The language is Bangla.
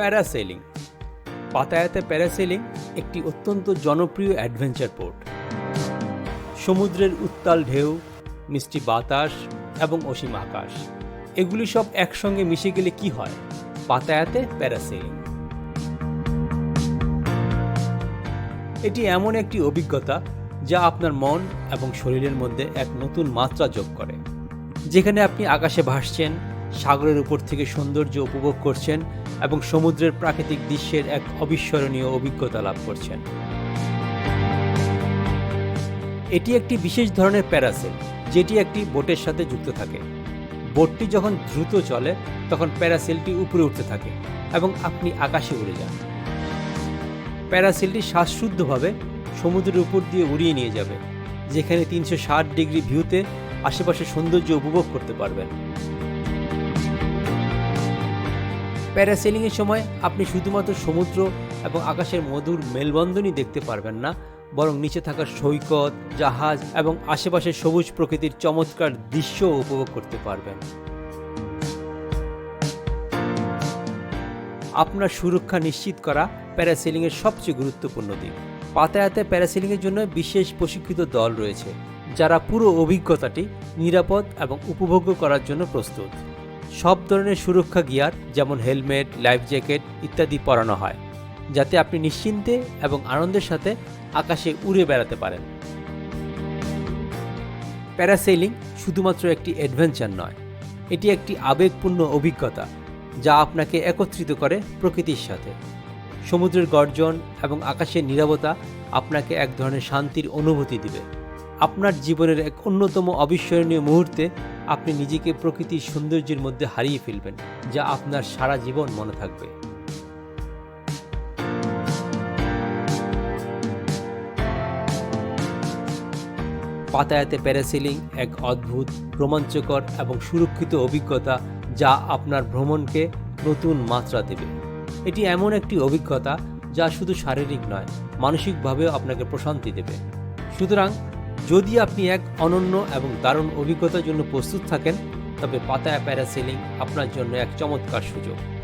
প্যারাসেলিং পাতায়াতে প্যারাসেলিং একটি অত্যন্ত জনপ্রিয় অ্যাডভেঞ্চার পোর্ট সমুদ্রের উত্তাল ঢেউ, মিষ্টি বাতাস এবং অসীম আকাশ। এগুলি সব একসঙ্গে মিশে গেলে কি হয়? পাতায়াতে প্যারাসেলিং এটি এমন একটি অভিজ্ঞতা যা আপনার মন এবং শরীরের মধ্যে এক নতুন মাত্রা যোগ করে। যেখানে আপনি আকাশে ভাসছেন, সাগরের উপর থেকে সৌন্দর্য উপভোগ করছেন এবং সমুদ্রের প্রাকৃতিক দৃশ্যের এক অবিস্মরণীয় অভিজ্ঞতা লাভ করছেন। এটি একটি বিশেষ ধরনের প্যারাসেল, যেটি একটি বোটের সাথে যুক্ত থাকে। বোটটি যখন দ্রুত চলে, তখন প্যারাসেলটি উপরে উঠতে থাকে এবং আপনি আকাশে উড়ে যান। প্যারাসেলটি শ্বাসশুদ্ধভাবে সমুদ্রের উপর দিয়ে উড়িয়ে নিয়ে যাবে, যেখানে তিনশো ষাট ডিগ্রি ভিউতে আশেপাশের সৌন্দর্য উপভোগ করতে পারবেন। প্যারাসেলিংয়ের সময় আপনি শুধুমাত্র সমুদ্র এবং আকাশের মধুর মেলবন্ধনই দেখতে পারবেন না, বরং নিচে থাকা সৈকত, জাহাজ এবং আশেপাশের সবুজ প্রকৃতির চমৎকার দৃশ্য উপভোগ করতে পারবেন। আপনার সুরক্ষা নিশ্চিত করা প্যারাসেলিংয়ের সবচেয়ে গুরুত্বপূর্ণ দিক। পাতায়াতে প্যারাসেলিংয়ের জন্য বিশেষ প্রশিক্ষিত দল রয়েছে, যারা পুরো অভিজ্ঞতাটি নিরাপদ এবং উপভোগ্য করার জন্য প্রস্তুত। সব ধরনের সুরক্ষা গিয়ার, যেমন হেলমেট, লাইফ জ্যাকেট ইত্যাদি পরানো হয়, যাতে আপনি নিশ্চিন্তে এবং আনন্দের সাথে আকাশে উড়ে বেড়াতে পারেন। প্যারাসেলিং শুধুমাত্র একটি অ্যাডভেঞ্চার নয়, এটি একটি আবেগপূর্ণ অভিজ্ঞতা, যা আপনাকে একত্রিত করে প্রকৃতির সাথে। সমুদ্রের গর্জন এবং আকাশের নীরবতা আপনাকে এক ধরনের শান্তির অনুভূতি দিবে। আপনার জীবনের এক অন্যতম অবিস্মরণীয় মুহূর্তে আপনি নিজেকে প্রকৃতির সৌন্দর্যের মধ্যে হারিয়ে ফেলবেন, যা আপনার সারা জীবন মনে থাকবে। পাতায়াতে প্যারাসেলিং এক অদ্ভুত, রোমাঞ্চকর এবং সুরক্ষিত অভিজ্ঞতা, যা আপনার ভ্রমণকে নতুন মাত্রা দেবে। এটি এমন একটি অভিজ্ঞতা, যা শুধু শারীরিক নয়, মানসিকভাবেও আপনাকে প্রশান্তি দেবে। সুতরাং যদি আপনি এক অনন্য এবং দারুণ অভিজ্ঞতার জন্য প্রস্তুত থাকেন, তবে পাতায়া প্যারাসেলিং আপনার জন্য এক চমৎকার সুযোগ।